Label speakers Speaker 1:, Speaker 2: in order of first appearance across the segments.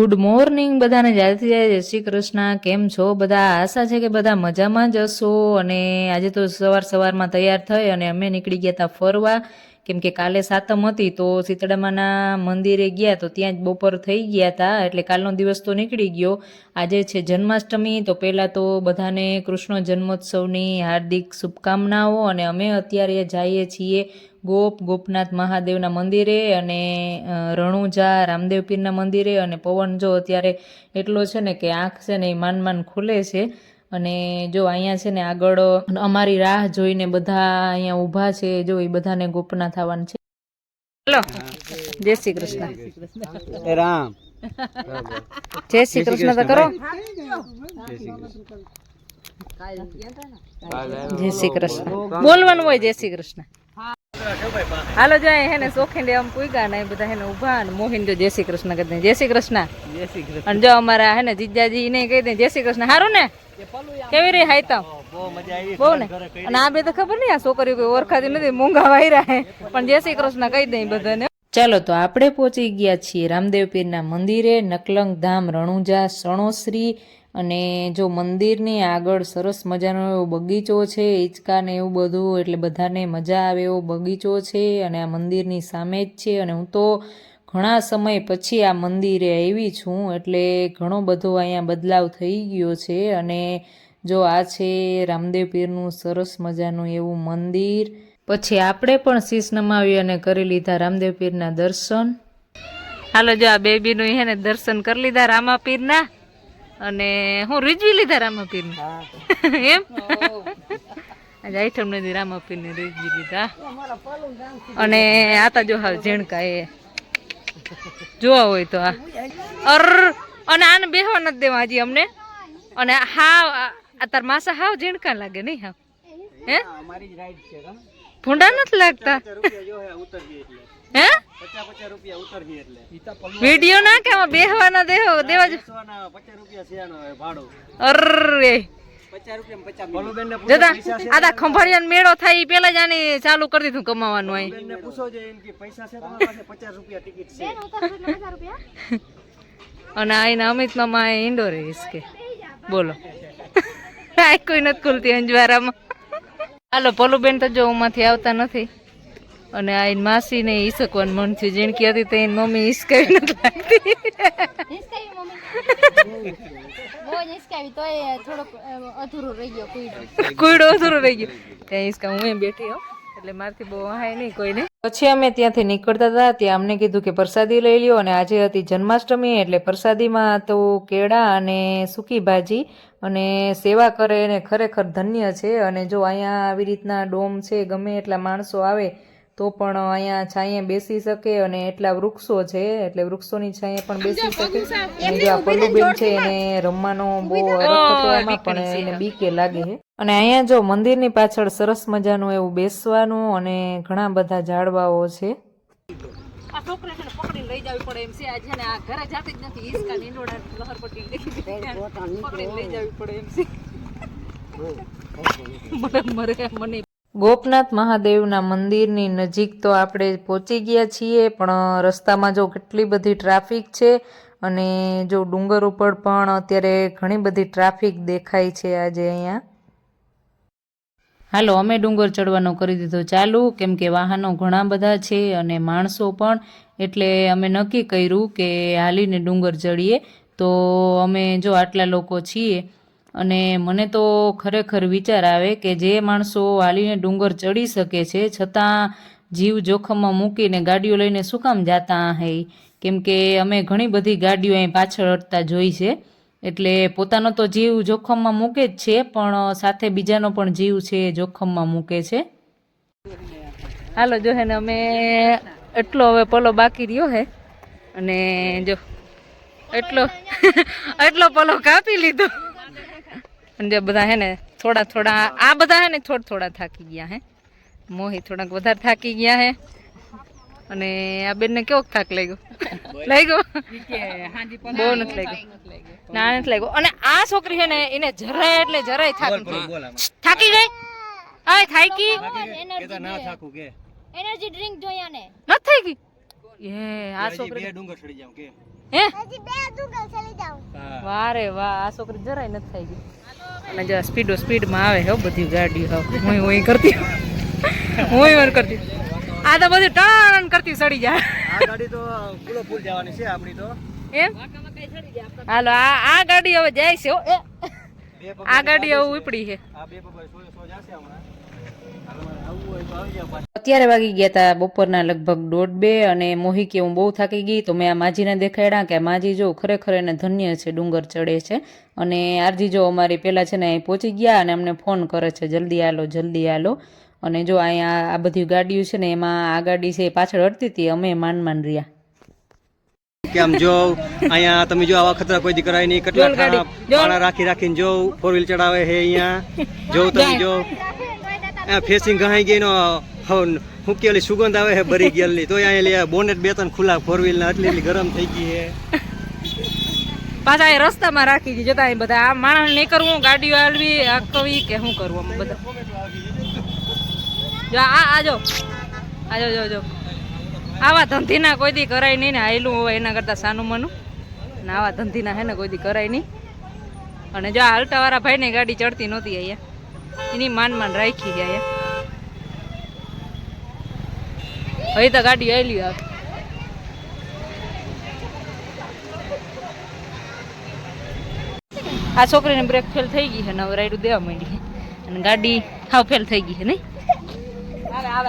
Speaker 1: Good morning બધાને. જ્યારથી જાય શ્રી કૃષ્ણ. કેમ છો બધા? આશા છે કે બધા મજામાં જ હશો. અને આજે તો સવાર સવારમાં તૈયાર થઈ અને અમે નીકળી ગયા હતા ફરવા. કેમ કે કાલે સાતમ હતી તો શીતળામાના મંદિરે ગયા તો ત્યાં જ બપોર થઈ ગયા હતા એટલે કાલનો દિવસ તો નીકળી ગયો. આજે છે જન્માષ્ટમી, તો પહેલાં તો બધાને કૃષ્ણ જન્મોત્સવની હાર્દિક શુભકામનાઓ અને અમે અત્યારે જઈએ છીએ ગોપ ગોપનાથ મહાદેવના મંદિરે અને રણુજા રામદેવ પીરના મંદિરે અને પવન જો અત્યારે એટલો છે ને કે આંખ છે ને એ માન માન ખુલે છે. અને જો અહીંયા છે ને આગળ અમારી રાહ જોઈને બધા અહીંયા ઊભા છે જો એ બધાને ગોપના થવાનું છે. હલો. જય શ્રી કૃષ્ણ.
Speaker 2: રામ.
Speaker 1: જય શ્રી કૃષ્ણ તો કરો. જય શ્રી કૃષ્ણ. બોલવાનું હોય જય શ્રી કૃષ્ણ. હાલો જાય હે ને સોખી લે આમ પૂગા ને બધા હે ને ઊભા ને મોહિન જો જય શ્રી કૃષ્ણ કહી દે. જય શ્રી કૃષ્ણ.
Speaker 2: જય શ્રી કૃષ્ણ.
Speaker 1: અને જો અમારા હે ને જીજાજી ને કહી દે જય શ્રી કૃષ્ણ. સારું ને? કેવી રહી હાઈતા
Speaker 2: બહુ
Speaker 1: બહુ ને? અને આ બે તો ખબર નહીં આ છોકરીઓ કોઈ ઓળખાતી નથી મૂંગા વાયરા હે. પણ જય શ્રી કૃષ્ણ કહી દઈ બધાને. ચાલો તો આપણે પહોંચી ગયા છીએ રામદેવ પીરના મંદિરે નકલંગ ધામ રણુજા સણોશ્રી અને જો મંદિરની આગળ સરસ મજાનો એવો બગીચો છે હિંચકા ને એવું બધું એટલે બધાને મજા આવે એવો બગીચો છે અને આ મંદિરની સામે જ છે અને હું તો ઘણા સમય પછી આ મંદિરે આવી છું, એટલે ઘણો બધો અહીંયા બદલાવ થઈ ગયો છે. અને જો આ છે રામદેવ પીરનું સરસ મજાનું એવું મંદિર. પછી આપણે પણ શીશ નમાવી અને કરી લીધા રામદેવ પીરના દર્શન. હાલો, જો આ બેબીનું હે ને દર્શન કરી લીધા રામા પીરના. અને હું રીઝવી લીધા રામા પીરના. એમ? આજે આઈટમ નથી રામા પીરને રીઝવી લીધા. અને આતા જો હાવ ઝીણકા એ જોવા હોય તો આ. અર અને આને બેહવા નથી દેવા હજી અમને. અને હાવ તાર માસા હાવ ઝીણકા લાગે નહીં હા
Speaker 2: હે?
Speaker 1: ભૂંડા નથી લાગતા?
Speaker 2: હે?
Speaker 1: વીડિયો ના કે બેહવાના દેહો દેવા જ અરે જતા આ તા ખંભાળિયાનો મેળો થાય એ પેલા જ આની ચાલુ કરી દીધું કમાવાનું અહીં.
Speaker 2: પૂછો છે એમ કે પૈસા છે તમારી પાસે પચાસ રૂપિયા ટિકિટ છે.
Speaker 1: અને આઈના અમિત મામા અહીં ઇન્ડોર રહીશ કે. બોલો. આ કોઈ નથી ખુલતી અંજવારામાં. હાલો પલુબેન તો જો ઉમાંથી આવતા નથી. અને આ એની માસી ને ઈસકવાનું મન થયું જીણકી હતી તો એની મમ્મી ઈસકાવી નથી લાગતી.
Speaker 3: અ, અધૂરું રહી ગયો કુઈડો
Speaker 1: કુઈડો અધૂરો રહી ગયો. ત્યાં ઈસકા હું એમ બેઠી હો. એટલે મારથી બહુ હાય નહીં કોઈને. પછી અમે ત્યાંથી નીકળતા હતા ત્યાં અમને કીધું કે પ્રસાદી લઈ લ્યો અને આજે હતી જન્માષ્ટમી એટલે પ્રસાદીમાં તો કેળા અને સૂકી ભાજી અને સેવા કરે એને ખરેખર ધન્ય છે અને જો અહીંયા આવી રીતના ડોમ છે ગમે એટલા માણસો આવે તો પણ અહીંયા છાંયે બેસી શકે અને એટલા વૃક્ષો છે એટલે વૃક્ષોની છાંયે પણ બેસી શકે. જો આ પલ્લુબેન છે એને રમવાનો બહુ એમાં પણ એને બીકે લાગે છે. અને અહીંયા જો મંદિરની પાછળ સરસ મજાનું એવું બેસવાનું અને ઘણા બધા ઝાડવાઓ છે. આ છોકરા છે ને લઈ જવી પડે એમ છે. આ છે ને આ ઘરે જાતી જ નથી ઈસકા નીંડોડા લહરપટ્ટી પકડીને લઈ જવી પડે એમ છે. મને મરે મને ગોપનાથ મહાદેવના મંદિરની નજીક તો આપણે પહોંચી ગયા છીએ, પણ રસ્તામાં જો કેટલી બધી ટ્રાફિક છે અને જો ડુંગર ઉપર પણ અત્યારે ઘણી બધી ટ્રાફિક દેખાય છે આજે અહીંયા. હાલો, અમે ડુંગર ચડવાનો કરી દીધું ચાલુ, કેમ કે વાહનો ઘણા બધા છે અને માણસો પણ, એટલે અમે નક્કી કર્યું કે હાલીને ડુંગર ચડીએ. તો અમે જો આટલા લોકો છીએ અને મને તો ખરેખર વિચાર આવે કે જે માણસો હાલીને ડુંગર ચડી શકે છે, છતાં જીવ જોખમમાં મૂકીને ગાડીઓ લઈને શું કામ જાતા હે? કેમ કે અમે ઘણી બધી ગાડીઓ અહીં પાછળ અટતા જોઈ છે. એટલે પોતાનો તો જીવ જોખમમાં મૂકે જ છે, પણ સાથે બીજાનો પણ જીવ છે જોખમમાં મૂકે છે. હાલો, જો હે ને અમે એટલો હવે પલો બાકી રહ્યો હે. અને જો, એટલો એટલો પલો કાપી લીધો. અને જે બધા હે ને થોડા થોડા આ બધા હે ને થોડા થોડા થાકી ગયા હે. મોહી થોડાક વધારે થાકી ગયા હે. અને આ બેનને કેવો થાક લાગ્યો? લાગ્યો? બહુ નથી લાગ્યો. ના નથી લાગ્યો. અને આ છોકરી છે ને એને જરાય એટલે જરાય થાક થાકી ગઈ? આય થાકી
Speaker 2: ના થાકું કે.
Speaker 3: એનર્જી ડ્રિંક જોયા ને
Speaker 1: નથી થઈ ગઈ? એ આ છોકરી
Speaker 2: બે ડુંગર ચડી જાવ કે.
Speaker 1: હે?
Speaker 3: હજી બે ડુંગર ચડી જાઉં.
Speaker 1: વારે વાહ આ છોકરી જરાય નથી થઈ ગઈ. અને જો સ્પીડો સ્પીડમાં આવે હો બધી ગાડીઓ. હવે હું હું કરતી હું હું કરતી આ તો બધું ટર્ન કરતી સડી જાય.
Speaker 2: આ ગાડી તો ફૂલો ફૂલ જવાની છે આપણી તો.
Speaker 1: એમ? હાલો આ આ ગાડી હવે જાય છે હો. આ ગાડી હવે ઉપડી છે.
Speaker 2: આ બે પગ સો સો જશે હમણાં.
Speaker 1: અત્યારે વાગી ગયા હતા બપોરના લગભગ દોઢ બે અને મોહી કે હું બહુ થાકી ગઈ તો મેં આ માજીને દેખાડ્યા કે માજી જો ખરેખર એને ધન્ય છે ડુંગર ચડે છે. અને આરજી જો અમારી પહેલાં છે ને અહીં પહોંચી ગયા અને અમને ફોન કરે છે જલ્દી આલો જલ્દી આલો. અને જો અહીંયા આ બધી ગાડીઓ છે ને એમાં આ ગાડી છે એ પાછળ હટતી હતી અમે માંડ માન રહ્યા.
Speaker 2: કેમ જો? અહીંયા તમે જો આવા ખતરા કોઈ દીકરાય નહીં. કેટલા. પાણા રાખી રાખીને જો ફોર વ્હીલ ચડાવે છે અહીંયા? જો તમે જો. ફેસિંગ ગહાઈ ગઈ નો હું કે સુગંધ આવે છે ભરી ગયેલી તો અહીંયા બોનેટ બે ત્રણ ખુલ્લા ફોર વ્હીલ ના ગરમ થઈ ગઈ છે
Speaker 1: પાછા એ રસ્તામાં રાખી દી જતા બધા આ માણસ નહીં કરવું ગાડીઓ હાલવી આકવી કે શું કરવું અમે બધા? જો આ આજો આજો જો. જો જો આવા ધંધીના કોઈ દી કરાય નહીં ને આયલું હોય એના કરતાં સાનું મનું. ને આવા ધંધીના હે ને કોઈ દી કરાય નહીં. અને જો આ હલટાવાળા ભાઈને ગાડી ચડતી નહોતી અહીંયા. એની માન માન રાખી જાય હવે તો ગાડી આવેલી આવે આ છોકરીને બ્રેક ફેલ થઈ ગઈ છે હવે રાઈડું દેવા માંડી અને ગાડી હાવ ફેલ થઈ ગઈ છે નહીં?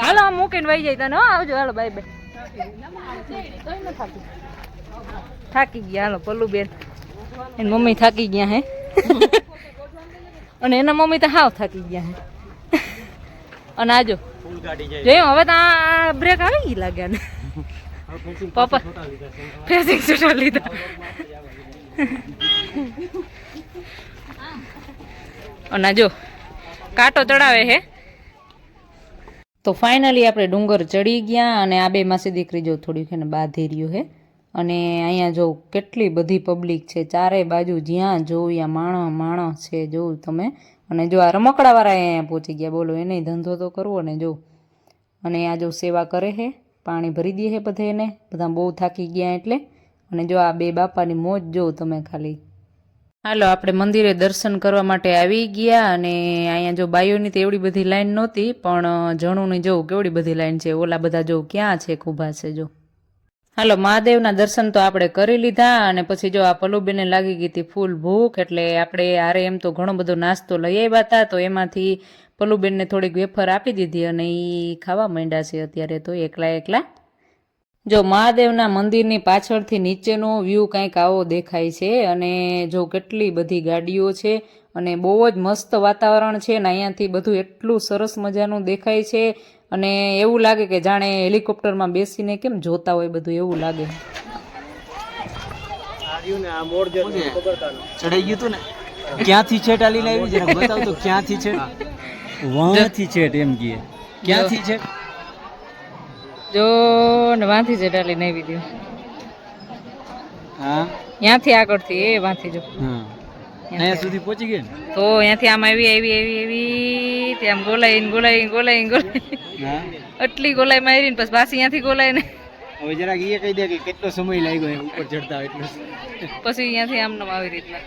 Speaker 1: હાલો, આમ મૂકીને વહી જાય તને આવજો, હાલો બાય બાય થાકી ગયા, હાલો પલ્લુ બેન એની મમ્મી થાકી ગયા હે. અને એના મમ્મી તો હાવ થાકી ગયા હે અને આજો
Speaker 2: જોયું?
Speaker 1: હવે તો આ બ્રેક આવી ગઈ લાગે ને પપ્પા ફેસિંગ શૂટર લીધા. અને જો, કાંટો ચડાવે હે તો ફાઇનલી આપણે ડુંગર ચડી ગયા અને આ બે માસી દીકરી જો થોડીક એને બાંધી રહ્યું હે અને અહીંયા જો કેટલી બધી પબ્લિક છે ચારે બાજુ જ્યાં જોઉં ત્યાં માણસ માણસ છે જોવું તમે. અને જો આ રમકડાવાળા અહીંયા પહોંચી ગયા, બોલો એને ધંધો તો કરવો ને જો. અને આ જો સેવા કરે છે પાણી ભરી દે છે બધે એને બધા બહુ થાકી ગયા એટલે. અને જો આ બે બાપાની મોજ જો તમે ખાલી. હાલો, આપણે મંદિરે દર્શન કરવા માટે આવી ગયા અને અહીંયા જો બાયોની તો એવડી બધી લાઈન નહોતી, પણ જણુની જોઉં કેવડી બધી લાઈન છે, ઓલા બધા જો ક્યાં છે ખૂબા છે, જો. હાલો, મહાદેવના દર્શન તો આપણે કરી લીધા અને પછી જો આ પલુબેને લાગી ગઈ હતી ફૂલ ભૂખ, એટલે આપણે આરે એમ તો ઘણો બધો નાસ્તો લઈ આવ્યા હતા, તો એમાંથી પલુબેનને થોડીક વેફર આપી દીધી અને એ ખાવા માંડ્યા છે અત્યારે તો એકલા એકલા. જો મહાદેવના મંદિરની પાછળથી નીચેનો વ્યૂ કંઈક આવો દેખાય છે અને જો કેટલી બધી ગાડીઓ છે અને બહુ જ મસ્ત વાતાવરણ છે અને અહીંયાથી બધું એટલું સરસ મજાનું દેખાય છે અને એવું લાગે કે જાણે હેલિકોપ્ટરમાં બેસીને કેમ જોતા હોય બધું એવું લાગે.
Speaker 4: ચડાઈ ગયું તું ને? ક્યાંથી છેટ આલી લાવી જરા બતાવ તો ક્યાંથી છેટ? વાંથી છેટ એમ કીએ ક્યાંથી છેટ?
Speaker 1: જો ને વાંથી છેટ આલીને આવી વીડિયો
Speaker 4: હા?
Speaker 1: ત્યાંથી આગળથી એ વાંથી જો.
Speaker 4: હા. અહીંયા સુધી પહોંચી ગયા
Speaker 1: તો અહીંયાથી આમ આવી આવી આવી આવી. તે આમ ગોલાઈ ગોલાઈ ગોલાઈ ગોલાઈ
Speaker 4: એટલી
Speaker 1: આટલી ગોલાઈ મારીને પછી પાછી અહીંયાથી ગોલાઈ ને
Speaker 4: હવે જરાક એ કહી દે કે કેટલો સમય લાગ્યો ઉપર ચડતા એટલો
Speaker 1: પછી અહીંયાથી આમ નામ આવી રીતના.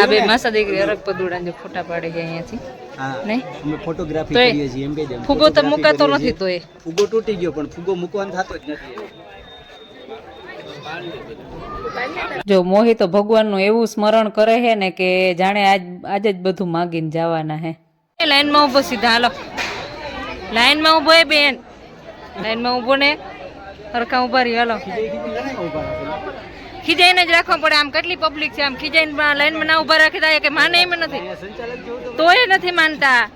Speaker 1: આ બે માસા દીકરી અરગ પદુડા જે ફોટા પાડી ગયા અહીંયાથી. નહીં
Speaker 4: અમે ફોટોગ્રાફી કરીએ છીએ એમ કહી દે
Speaker 1: ફુગો તો મુકાતો નથી તો એ
Speaker 4: ફુગો તૂટી ગયો પણ ફુગો મૂકવાનો થતો જ નથી.
Speaker 1: જો ભગવાન ભગવાનનું એવું સ્મરણ કરે છે ને કે જાણે આજ આજે જ બધું માગીને જવાના હે. લાઈનમાં ઊભો સીધા, હાલો. લાઈનમાં ઊભો હે બેન. લાઈનમાં ઊભો ને હરખા ઊભા રહી, હાલો. ખીજાઈને જ રાખવા પડે, આમ કેટલી પબ્લિક છે, આમ ખીજાઈને લાઈનમાં ના ઊભા રાખી દે કે માને એમ નથી. તોય નથી માનતા.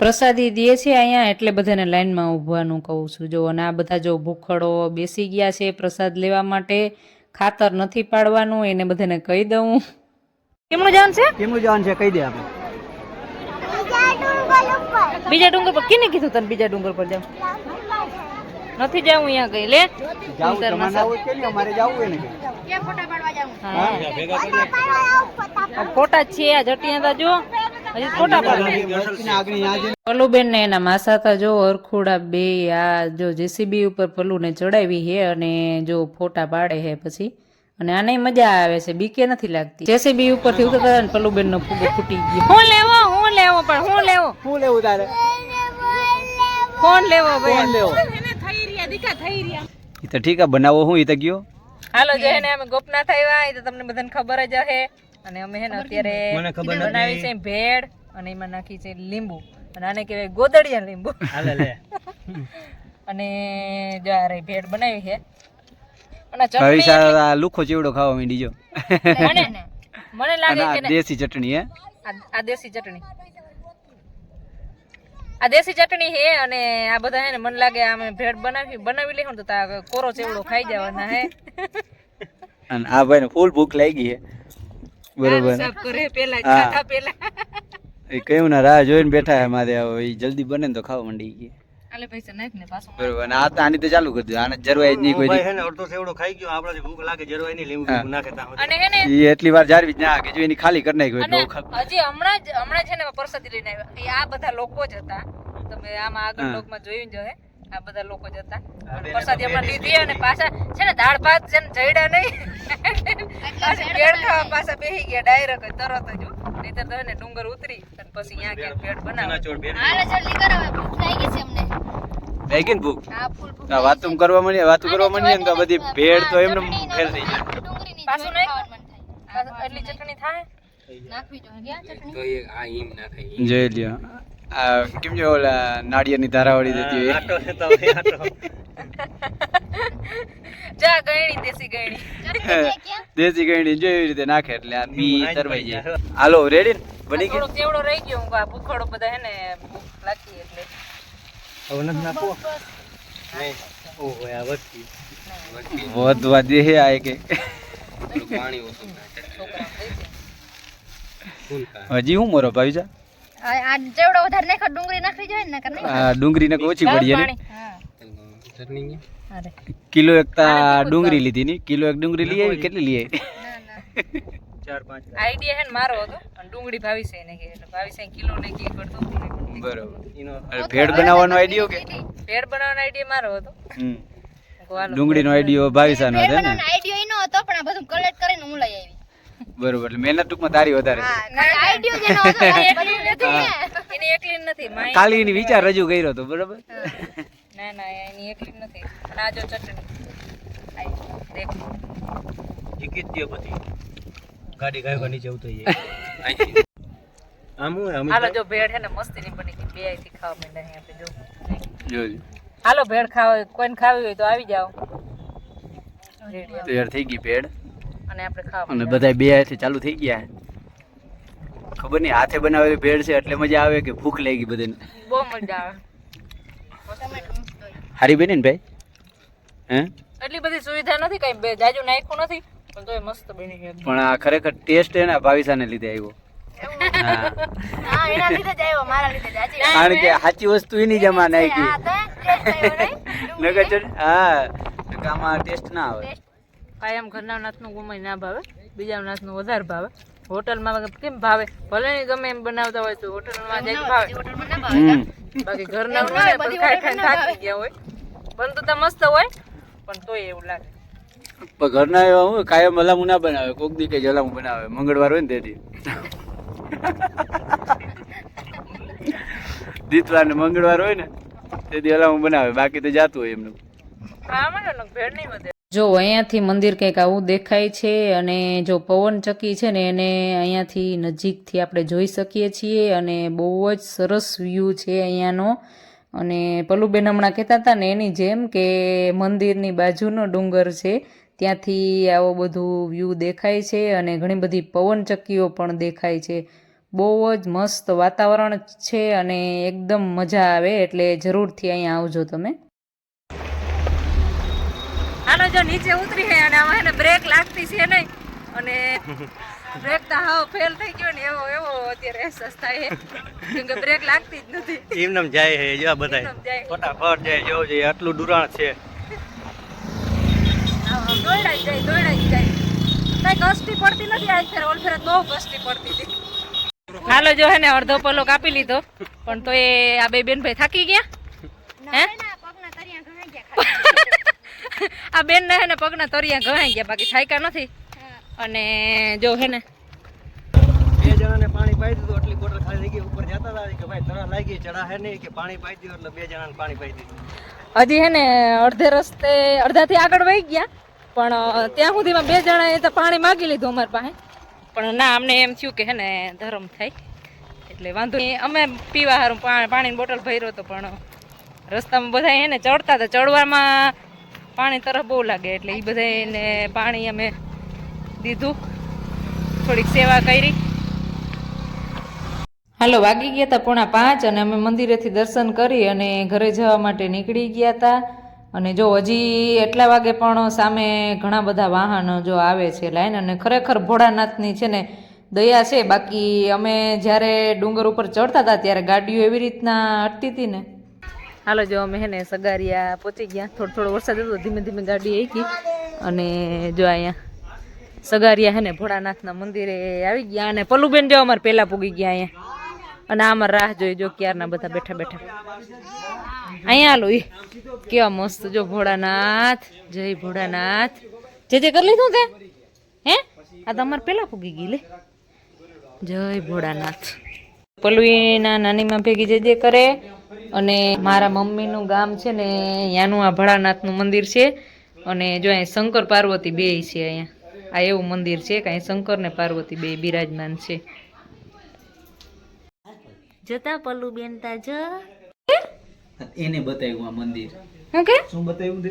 Speaker 1: પ્રસાદી દે છે અહીંયા એટલે બધાને લાઈનમાં ઊભવાનું કહું છું. જો અને આ બધા જો ભૂખડો બેસી ગયા છે પ્રસાદ લેવા માટે ખાતર નથી પાડવાનું એને બધાને કહી દઉં. કેમનું જવાનું છે?
Speaker 4: કેમનું જવાનું છે? કહી દે આપણે.
Speaker 1: બીજા ડુંગર પર કેને કીધું તને બીજા ડુંગર પર જાવ નથી જાવું અહીંયા ગઈ લે.
Speaker 4: જાવું તમારે
Speaker 1: માસા-
Speaker 4: કે નહીં અમારે જાવું હોય ને કે
Speaker 1: હા. ફોટા જ છે આ જટિયા તા જો. હજી ફોટા પાડે. પલુબેન ને એના માસાતા જો અરખુડા બે આ જો જેસીબી ઉપર પલુને ચડાવી હે અને જો ફોટા પાડે હે પછી. અને આને મજા આવે છે બીકે નથી લાગતી. જેસીબી ઉપર ઉતરતા ને પલુબેન નો ફૂગો ફૂટી ગયો. હું લેવો હું લેવો પણ હું લેવો.
Speaker 4: શું લેવું તારે?
Speaker 1: ફોન લેવો ભાઈ.
Speaker 4: લેવો. એ તો ઠીક બનાવો હું એ તો ગયો.
Speaker 1: હાલો જે હે ને અમે ગોપનાથ આવ્યા. એ તો તમને બધાને ખબર જ હશે. અને અમે હે ને અત્યારે. બનાવી છે ભેળ અને એમાં નાખી છે લીંબુ. અને આને કહેવાય ગોદડિયા લીંબુ. અને જો આ રહી ભેળ બનાવી છે. અને
Speaker 4: આ લુખો ચેવડો ખાવા માંડી જો
Speaker 1: મને મને લાગે કે
Speaker 4: દેશી ચટણી હે?
Speaker 1: આ આ દેશી ચટણી. આ દેશી ચટણી છે અને આ બધા હે ને મને લાગે અમે ભેળ બનાવી બનાવી લઈશું તો તા કોરો ચેવડો ખાઈ જવાના હે.
Speaker 4: અને આ ભાઈ ને ફૂલ ભૂખ લાગી છે. બરોબર.
Speaker 1: સાફ કરે પેલા
Speaker 4: હા.
Speaker 1: ખાતા પેલા.
Speaker 4: એ કયું ના રાહ જોઈને બેઠા હે મારે હવે જલ્દી બને ને તો ખાવા માંડી ગઈ.
Speaker 1: આલે પૈસા નાખ ને પાછું.
Speaker 4: બરોબર અને આ તો આની તો ચાલુ કરી દીધું આને જરવાય જ નહીં કોઈ
Speaker 2: ભાઈ હે ને અડધો સેવડો ખાઈ ગયો આપણાથી ભૂખ લાગે જરવાય નહીં લીંબુ નાખે તા
Speaker 1: અને હે ને
Speaker 4: ઈ એટલી વાર જારવી જ ના કે જો એની ખાલી કરી નાખી
Speaker 1: હજી હમણાં જ હમણાં છે ને પ્રસાદી લઈને આવ્યા. આ બધા લોકો જ હતા. તમે આમાં આગળ
Speaker 4: હા.
Speaker 1: લોકમાં જોયું જ હશે. આ બધા લોકો જ હતા. અને પ્રસાદી હમણાં લીધી અને પાછા છે ને દાળ ભાત છે ને જઈડા નહીં. પાછી ભેળ ખાવા પાછા બેસી ગયા ડાયરેક્ટ તરત જ નહીતર તો ને ડુંગર ઉતરી અને પછી અહીંયા ગયા ભેળ બનાવે.
Speaker 3: હાલો જલ્દી કરો ભૂખ લાગી છે અમને.
Speaker 4: થઈ ને ભૂખ?
Speaker 3: આ ફૂલ ભૂખ
Speaker 4: વાતું કરવા માંડી વાતું કરવા માંડી ને તો બધી ભેળ તો એમને ફેલ થઈ જાય.
Speaker 1: પાછું
Speaker 3: નહીં થાય.
Speaker 1: એટલી ચટણી થાય?
Speaker 3: નાખવી જોઈએ ચટણી?
Speaker 4: જોઈ લ્યો. આ કેમ જો ઓલા નાળિયેરની ધારાવાળી દેતી હોય
Speaker 2: આટો છે આટો
Speaker 1: જા ગયણી દેશી ગયણી
Speaker 4: દેશી ગયણી જો એવી રીતે નાખે એટલે આ બી તરવાઈ જાય હાલો રેડી બની ગયો
Speaker 1: તેવડો ચેવડો રહી ગયો હું આ ભૂખડો બધા હે ને ભૂખ લાગી એટલે
Speaker 2: હવે નથી નાખો નહીં ઓહો આ વસ્તી
Speaker 4: વધવા દે હે આ કે
Speaker 1: પાણી ઓછું
Speaker 4: હજી હું મોરો ભાઈ છે
Speaker 3: આ જેવડો વધારે નાખો ડુંગળી નાખવી જોઈએ ને નકર નહીં?
Speaker 4: ડુંગળી ને ઓછી પડી જાય
Speaker 1: અરે.
Speaker 4: કિલો એક તા ડુંગળી લીધી ની કિલો એક ડુંગળી લઈ આવી કેટલી લઈ આવી?
Speaker 3: ના ના.
Speaker 2: ચાર પાંચ
Speaker 1: આઈડિયા હે ને મારો હતો અને ડુંગળી ભાવી છે ને કે એટલે ભાવી છે કિલો ને કે કરતો
Speaker 4: બરોબર.
Speaker 2: એનો
Speaker 4: ભેળ બનાવવાનો આઈડિયો કે?
Speaker 1: ભેળ બનાવવાનો આઈડિયા મારો હતો.
Speaker 4: ડુંગળીનો આઈડિયો ભાવિસાનો હતો ને?
Speaker 3: આઈડિયો એનો હતો પણ આ બધું કલેક્ટ કરીને હું લઈ આવી.
Speaker 4: બરોબર એટલે મહેનત ટૂંકમાં તારી વધારે છે.
Speaker 3: હા ને
Speaker 4: ખાલી એની વિચાર રજૂ કર્યો હતો બરોબર?
Speaker 1: ના ના એની એકલી નથી. આ જો ચટણી. દેખ.
Speaker 2: દ્યો પછી. ગાડી ગાયો નીચે ઉતરી જાય. આમ હું અમે
Speaker 1: હાલો જો ભેળ હે ને મસ્તી ની બની ગઈ. બે આઈથી ખાવા માંડ્યા અહીંયા આપણે જો
Speaker 4: જો.
Speaker 1: હાલો ભેળ ખાવા કોઈને ખાવી હોય તો આવી જાઓ.
Speaker 4: તૈયાર થઈ ગઈ ભેળ.
Speaker 1: અને આપણે ખાવા
Speaker 4: અને બધા બે હાથે ચાલુ થઈ ગયા. ખબર નહીં હાથે બનાવેલી ભેળ છે એટલે મજા આવે કે ભૂખ લાગી બધાને?
Speaker 1: બહુ મજા આવે.
Speaker 4: હારી બેન ને ભાઈ? હે?
Speaker 1: એટલી બધી સુવિધા નથી કઈ બે જાજુ નાખ્યું નથી પણ તોય મસ્ત બની ગયું.
Speaker 4: પણ આ ખરેખર ટેસ્ટ એના ભાવિસાને લીધે આવ્યો. હા.
Speaker 3: હા એના લીધે જ આવ્યો મારા લીધે જ. આજે
Speaker 4: કારણ કે સાચી વસ્તુ એની જમા નાખી. નગર હા આમાં ટેસ્ટ ના આવે.
Speaker 1: કાયમ ઘરના નાથનું ગુમાઈ ના ભાવે બીજા નાથનું વધારે ભાવે. હોટલમાં કેમ ભાવે? ભલે ને ગમે એમ બનાવતા હોય તો હોટલમાં જાય તો ભાવે. બાકી ઘરના
Speaker 3: હોય,
Speaker 1: હોય ખાઈ ખાઈને થાકી ગયા હોય. બનતું તો મસ્ત હોય પણ તોય એવું લાગે.
Speaker 4: પણ ઘરના એવા હું કાયમ હલામું ના બનાવે. કોક દી કઈ જલામું બનાવે. મંગળવાર હોય ને તેથી. દીતવાર ને મંગળવાર હોય ને તે દી હલામું બનાવે. બાકી તો જાતું હોય એમનું.
Speaker 1: હા મને ભેળ નહીં વધે. જો અહીંયાથી મંદિર કંઈક આવું દેખાય છે અને જો પવન ચક્કી છે ને એને અહીંયાથી નજીકથી આપણે જોઈ શકીએ છીએ અને બહુ જ સરસ વ્યૂ છે અહીંયાનો. અને પલુબેન હમણાં કહેતા હતા ને એની જેમ કે મંદિરની બાજુનો ડુંગર છે, ત્યાંથી આવો બધું વ્યૂ દેખાય છે અને ઘણી બધી પવન ચક્કીઓ પણ દેખાય છે. બહુ જ મસ્ત વાતાવરણ છે અને એકદમ મજા આવે એટલે જરૂરથી અહીંયા આવજો તમે. હાલો જો નીચે ઉતરી હે અને આમાં એને બ્રેક લાગતી છે નહીં. અને બ્રેક તો હાવ ફેલ થઈ ગયો ને એવો એવો અત્યારે અહેસાસ થાય છે. કેમ કે બ્રેક લાગતી જ નથી.
Speaker 2: એમનેમ જાય હે જો બધા ફટાફટ જાય જો છે આટલું દુરાણ છે.
Speaker 1: દોડાઈ જાય દોડાઈ જાય. કઈ કષ્ટી પડતી નથી આજ ફેર ઓલ ફેર બહુ કષ્ટી પડતી હતી. હાલો જો હે ને અડધો પલો કાપી લીધો. પણ તો એ આ બે બેન ભાઈ થાકી ગયા? હે?
Speaker 3: પગના તરિયા ગયા.
Speaker 1: આ બેન ના હે ને પગના તરિયા ઘણાઈ ગયા બાકી થાયકા નથી. અને જો હે ને.
Speaker 2: બે જણાને પાણી પાઈ દીધું એટલી બોટલ ખાલી થઈ ગઈ ઉપર જતા હતા કે ભાઈ તરસ લાગી ચડા હે નહીં કે પાણી પાઈ દીધું એટલે બે જણાને પાણી પાઈ દીધું.
Speaker 1: હજી હે ને અડધે રસ્તે અડધાથી આગળ વહી ગયા પણ ત્યાં સુધીમાં બે જણાએ તો પાણી માગી લીધું અમારી પાસે. પણ ના અમને એમ થયું કે હે ને ધરમ થાય એટલે વાંધો નહીં. અમે પીવા હારું પા- પાણીની બોટલ ભર્યો હતો પણ રસ્તામાં બધા હે ને ચડતા હતા ચડવામાં પાણી તરફ બહુ લાગે એટલે એ બધા એને પાણી અમે દીધું. થોડીક સેવા કરી. હાલો, વાગી ગયા હતા પોણા પાંચ અને અમે મંદિરેથી દર્શન કરી અને ઘરે જવા માટે નીકળી ગયા હતા અને જો હજી એટલા વાગે પણ સામે ઘણા બધા વાહનો જો આવે છે લાઈન અને ખરેખર ભોળાનાથની છે ને દયા છે. બાકી અમે જ્યારે ડુંગર ઉપર ચડતા હતા ત્યારે ગાડીઓ એવી રીતના અટતી હતી ને હાલો જો અમે હેને સગારિયા પહોંચી ગયા. થોડો થોડો વરસાદ હતો, ધીમે ધીમે ગાડી આવી ગઈ અને જો અહીંયા સગારિયા હેને ભોળાનાથના મંદિરે આવી ગયા અને પલ્લુબેન જો અમારે પહેલાં પૂગી ગયા અહીંયા. અને આમાં રાહ જોઈ જો ક્યારના બધા બેઠા બેઠા. અહીંયા હાલો એ કેવા મસ્ત જો ભોળાનાથ, જય ભોળાનાથ. જે જે કરી લીધું તે? હે? આ તો અમારે પહેલાં પૂગી ગઈ લે. જય ભોળાનાથ. પલ્લુઈના નાનીમાં ભેગી જે જે કરે અને મારા મમ્મીનું ગામ છે ને અહીંયાનું આ ભળાનાથનું મંદિર છે. અને જો અહીં શંકર પાર્વતી બે છે અહીંયા. આ એવું મંદિર છે કે અહીં શંકર ને પાર્વતી બે બિરાજમાન છે. જતા પલ્લુ બેન તા જ.
Speaker 4: એને બતાવ્યું આ મંદિર.
Speaker 1: હું કે?
Speaker 4: શું બતાવ્યું તે?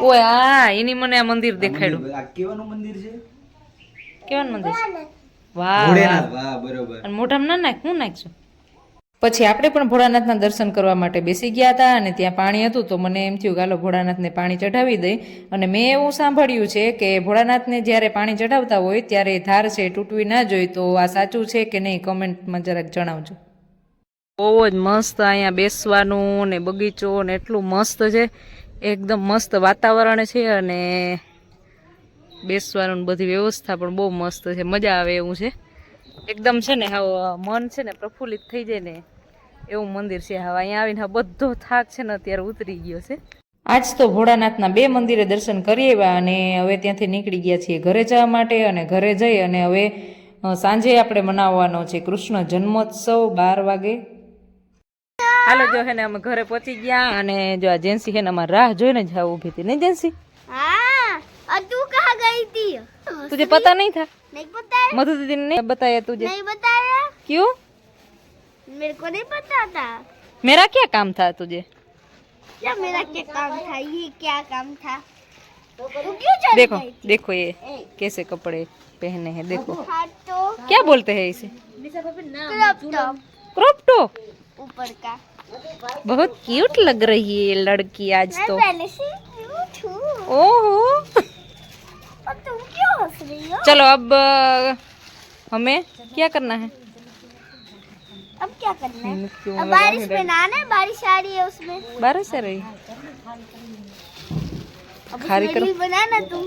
Speaker 1: ઓય હા એની મને આ મંદિર દેખાડ્યું.
Speaker 4: આ કેવાનું મંદિર છે?
Speaker 1: કેવાનું મંદિર? વાહ
Speaker 4: વાહ બરોબર.
Speaker 1: અને મોઢામાં ના નાખ હું નાખશું? પછી આપણે પણ ભોળાનાથના દર્શન કરવા માટે બેસી ગયા હતા અને ત્યાં પાણી હતું તો મને એમ થયું કે હાલો ભોળાનાથને પાણી ચઢાવી દઈ. અને મેં એવું સાંભળ્યું છે કે ભોળાનાથને જ્યારે પાણી ચઢાવતા હોય ત્યારે ધાર છે તૂટવી ના જોઈ તો આ સાચું છે કે નહીં કમેન્ટમાં જરાક જણાવજો. બહુ જ મસ્ત અહીંયા બેસવાનું ને બગીચો ને એટલું મસ્ત છે. એકદમ મસ્ત વાતાવરણ છે અને બેસવાનું બધી વ્યવસ્થા પણ બહુ મસ્ત છે. મજા આવે એવું છે. એકદમ છે ને હવે મન છે ને પ્રફુલ્લિત થઈ જાય ને એવું મંદિર છે. હવે અહીંયા આવીને બધો થાક છે ને અત્યારે ઉતરી ગયો છે. આજ તો ભોળાનાથના બે મંદિરે દર્શન કરી આવ્યા અને હવે ત્યાંથી નીકળી ગયા છીએ ઘરે જવા માટે અને ઘરે જઈ અને હવે સાંજે આપણે મનાવવાનો છે કૃષ્ણ જન્મોત્સવ બાર વાગે. હાલો જો હે ને અમે ઘરે પહોંચી ગયા અને જો આ જેન્સી હે ને અમારે રાહ જોઈને જ ઊભી હતી. નહીં જેન્સી?
Speaker 3: હા તું કહા ગઈ હતી?
Speaker 1: તુજે પતા નહીં થાય
Speaker 3: नहीं बताया
Speaker 1: मधु दीदी ने बताया तुझे।
Speaker 3: नहीं बताया।
Speaker 1: क्यों?
Speaker 3: मेरे को नहीं पता था।
Speaker 1: मेरा क्या काम था तुझे?
Speaker 3: क्या मेरा क्या काम था? ये क्या काम था? तू क्यों चल
Speaker 1: देखो देखो ये कैसे कपड़े पहने हैं देखो।
Speaker 3: हाँ तो।
Speaker 1: क्या बोलते हैं इसे?
Speaker 3: क्रॉप टॉप ऊपर का।
Speaker 1: बहुत क्यूट लग रही है ये लड़की आज तो।
Speaker 3: पहले से क्यूट हूँ।
Speaker 1: ओहो
Speaker 3: और तुम क्यों हंस रही हो
Speaker 1: चलो अब अ, हमें क्या करना है
Speaker 3: अब क्या करना है
Speaker 1: क्यों
Speaker 3: अब बारिश में नहाना है बारिश आ रही है उसमें
Speaker 1: बारिश से रही
Speaker 3: अब
Speaker 1: खारी
Speaker 3: उसमें
Speaker 1: करो।
Speaker 3: रील बनाना तुम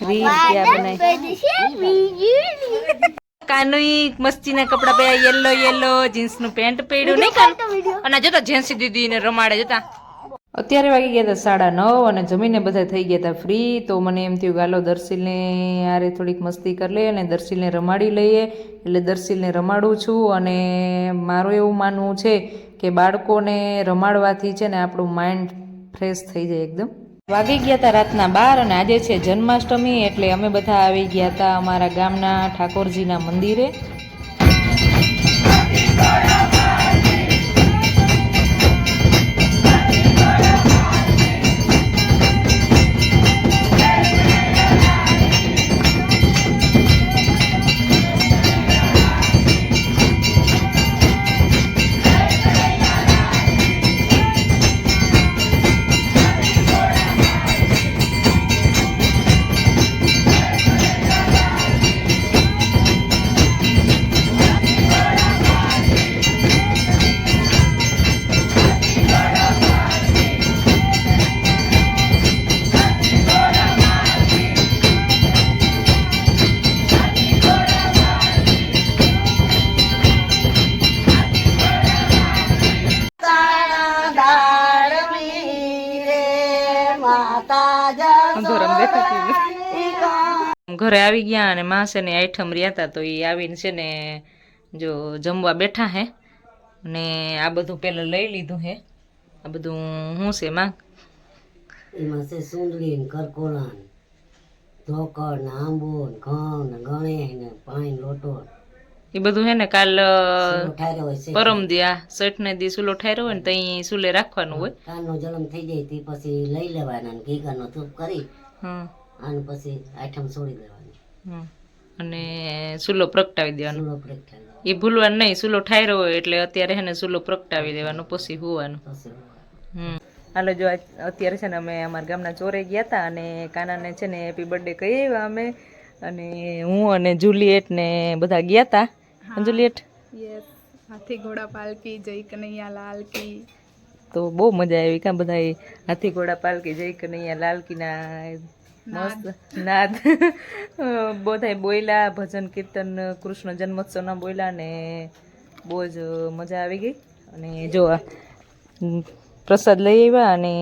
Speaker 1: રીલ क्या बनाई
Speaker 3: पैदशी वीडियो
Speaker 1: કાનુઈ મસ્તીના કપડા પહેર્યા યેલો યેલો જીન્સનું પેન્ટ પહેર્યું નહીં કાન
Speaker 3: तो वीडियो
Speaker 1: અને જોતા જેન્સી દીદીને રમાડે જોતા અત્યારે વાગી ગયા હતા સાડા નવ અને જમીને બધા થઈ ગયા હતા ફ્રી તો મને એમ થયું ગાલો દર્શિલને આરે થોડીક મસ્તી કરી લઈએ અને દર્શિલને રમાડી લઈએ. એટલે દર્શિલને રમાડું છું અને મારું એવું માનવું છે કે બાળકોને રમાડવાથી છે ને આપણું માઇન્ડ ફ્રેશ થઈ જાય એકદમ. વાગી ગયા હતા રાતના બાર અને આજે છે જન્માષ્ટમી, એટલે અમે બધા આવી ગયા હતા અમારા ગામના ઠાકોરજીના મંદિરે. ઘરે આવી ગયા અને માં છે ને આઈઠમ રહ્યા હતા તો એ આવીને છે ને જો જમવા બેઠા હે ને આ બધું પહેલાં લઈ લીધું હે. આ બધું શું છે માં?
Speaker 5: એમાં છે સુંદરી ને કરકોલા ને ઢોકળ ને આંબો ને ઘઉં ને ગણે ને પાણી લોટો
Speaker 1: એ બધું હે ને કાલ પરમ દિયા આ સઠને દી સુલો ઠાર્યો હોય ને ત્યાં સુલે રાખવાનું હોય.
Speaker 5: કાનનો જન્મ થઈ જાય તે પછી લઈ લેવાના ને ઘીકાનો ચૂપ કરી
Speaker 1: હમ.
Speaker 5: અને પછી આઈટમ છોડી દેવાની.
Speaker 1: અને સુલો પ્રગટાવી દેવાનો. એ ભૂલવાનું નહીં સુલો ઠાયરો હોય એટલે અત્યારે હે ને સુલો પ્રગટાવી દેવાનો પછી હોવાનું. હમ. હાલો જો અત્યારે છે ને અમે અમારા ગામના ચોરે ગયા હતા અને કાનાને છે ને હેપી બર્થડે કહી આવ્યા અમે. અને હું અને જુલિયટ ને બધા ગયા હતા
Speaker 6: જુલિએટ હાથી ઘોડા પાલકી જય કનૈયા લાલ કી.
Speaker 1: તો બહુ મજા આવી કાં બધા હાથી ઘોડા પાલકી જય કનૈયા લાલકીના મસ્ત. નાદ. બધા બોયલા ભજન કીર્તન કૃષ્ણ જન્મોત્સવના બોયલા ને બહુ જ મજા આવી ગઈ. અને જો પ્રસાદ લઈ આવ્યા અને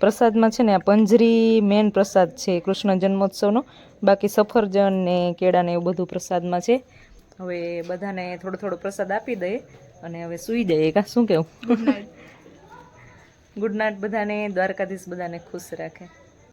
Speaker 1: પ્રસાદમાં છે ને આ પંજરી મેન પ્રસાદ છે કૃષ્ણ જન્મોત્સવનો. બાકી સફરજન ને કેળા ને એવું બધું પ્રસાદમાં છે. હવે બધાને થોડો થોડો પ્રસાદ આપી દઈએ અને હવે સૂઈ જઈએ કાં? શું કેવું?
Speaker 6: ગુડ
Speaker 1: ગુડ નાઇટ બધાને. દ્વારકાધીશ બધાને ખુશ રાખે.